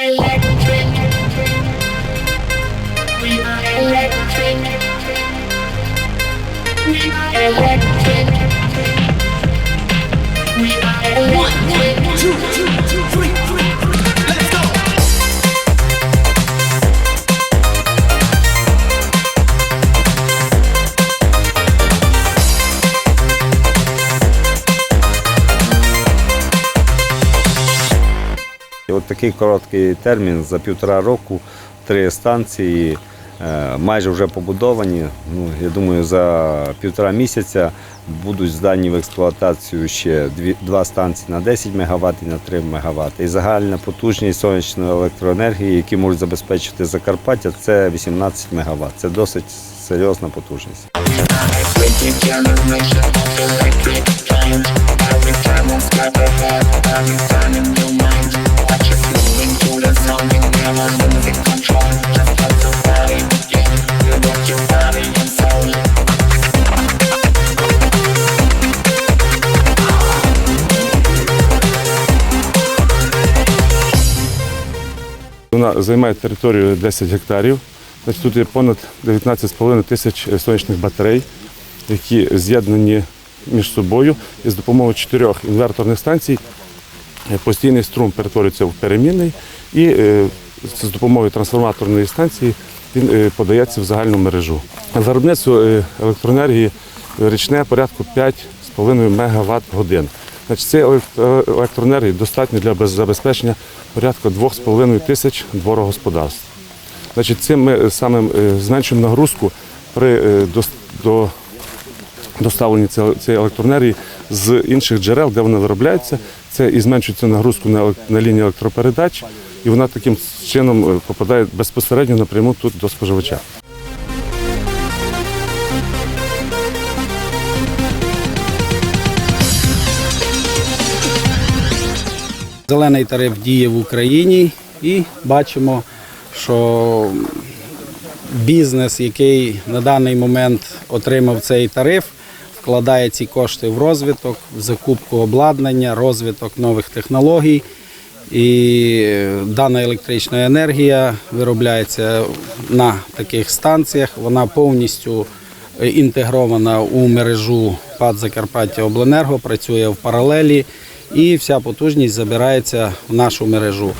Electric. We are electric. We are electric. І От такий короткий термін за півтора року три станції е, майже вже побудовані. Ну, я думаю, за півтора місяця будуть здані в експлуатацію ще два станції на 10 МВт і на 3 МВт. І загальна потужність сонячної електроенергії, які можуть забезпечити Закарпаття, це 18 МВт. Це досить серйозна потужність. Вона займає територію 10 гектарів. Тут є понад 19,5 тисяч сонячних батарей, які з'єднані між собою і з допомогою чотирьох інверторних станцій постійний струм перетворюється в перемінний і е, з допомогою трансформаторної станції він е, подається в загальну мережу. Виробництво е, електроенергії річне порядку 5,5 МВт годин. Значить, цієї електроенергії достатньо для забезпечення порядку 2,5 тисяч дворогосподарств. Значить, цим ми самим зменшуємо нагрузку при до доставленні цієї електроенергії з інших джерел, де вона виробляється. Це і зменшується нагрузку на лінії електропередач, і вона таким чином е, попадає безпосередньо напряму тут до споживача. Зелений тариф діє в Україні і бачимо, що бізнес, який на даний момент отримав цей тариф, вкладає ці кошти в розвиток, в закупку обладнання, розвиток нових технологій. І дана електрична енергія виробляється на таких станціях. Вона повністю інтегрована у мережу ПАД Закарпаття Обленерго, працює в паралелі і вся потужність забирається в нашу мережу.